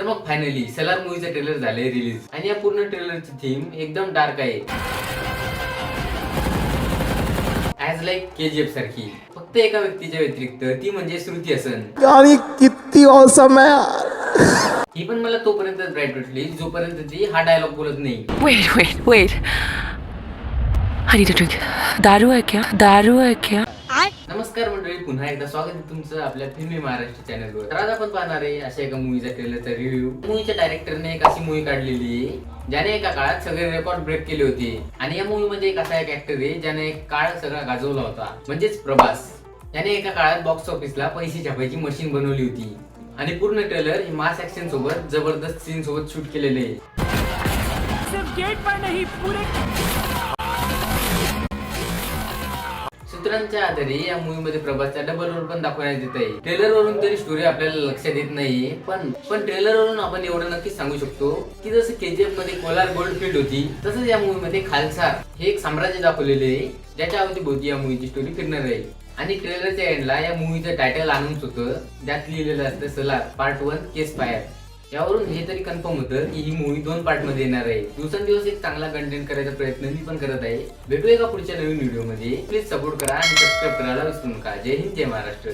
तर मग फायनली सलार मूवीचं ट्रेलर झालंय रिलीज आणि या पूर्ण ट्रेलरची थीम एकदम डार्क आहे. ऍज लाईक केजीएफ सारखी. फक्त एका व्यक्तीच्या व्यतिरिक्त ती म्हणजे श्रुती हसन. यार ये कितनी औसम है ही पण मला तोपर्यंत ब्राईट वाटली जोपर्यंत ती हा डायलॉग बोलत नाही. Wait, wait, wait. I need a drink. दारू है क्या? दारू है क्या? नमस्कार मंडळी पुन्हा एकदा स्वागत आहे तुमचं आपल्या फिल्मी महाराष्ट्र चॅनलवर तर आज आपण पाहणार आहे अशा एका मूवीचा ट्रेलरचा रिव्ह्यू मूवीच्या डायरेक्टरने एक अशी मूवी काढलेली आहे ज्याने एका काळात सगळे रेकॉर्ड ब्रेक केले होते. आणि या मूवी मध्ये एक असा एक ऍक्टर आहे ज्याने एक काळ सगळा गाजवला होता. म्हणजेच प्रभास. याने एका काळात बॉक्स ऑफिसला पैसे छापायची मशीन बनवली होती. आणि पूर्ण ट्रेलर हे मास ऍक्शन सोबत जबरदस्त सीन सोबत शूट केलेले आहे. सूत्रांच्या आधारे या मूवी मध्ये प्रभासचा डबल रोल पण दाखवण्यात येत आहे. ट्रेलर वरून तरी स्टोरी आपल्याला लक्षात येत नाहीये. पण पण ट्रेलर वरून आपण एवढं नक्कीच सांगू शकतो की जसं केजीएफमध्ये कोलार गोल्ड फील्ड होती तसंच या मूवी मध्ये खालसार हे एक साम्राज्य दाखवलेले आहे ज्याच्या अवतीभोवती या मूवीची स्टोरी फिरणार आहे. आणि ट्रेलरच्या एंडला या मूवीचं टायटल अनाऊन्स होतं. ज्यात लिहिलेलं असतं Salaar part one cease fire यावरून हे तरी कन्फर्म होतं की ही मूवी दोन पार्टमध्ये येणार आहे. दिवसेंदिवस एक चांगला कंटेंट करायचा प्रयत्न मी पण करत आहे. भेटूया का पुढच्या नवीन व्हिडिओमध्ये? प्लीज सपोर्ट करा आणि सबस्क्राईब करायला विसरू नका. जय हिंद जय महाराष्ट्र.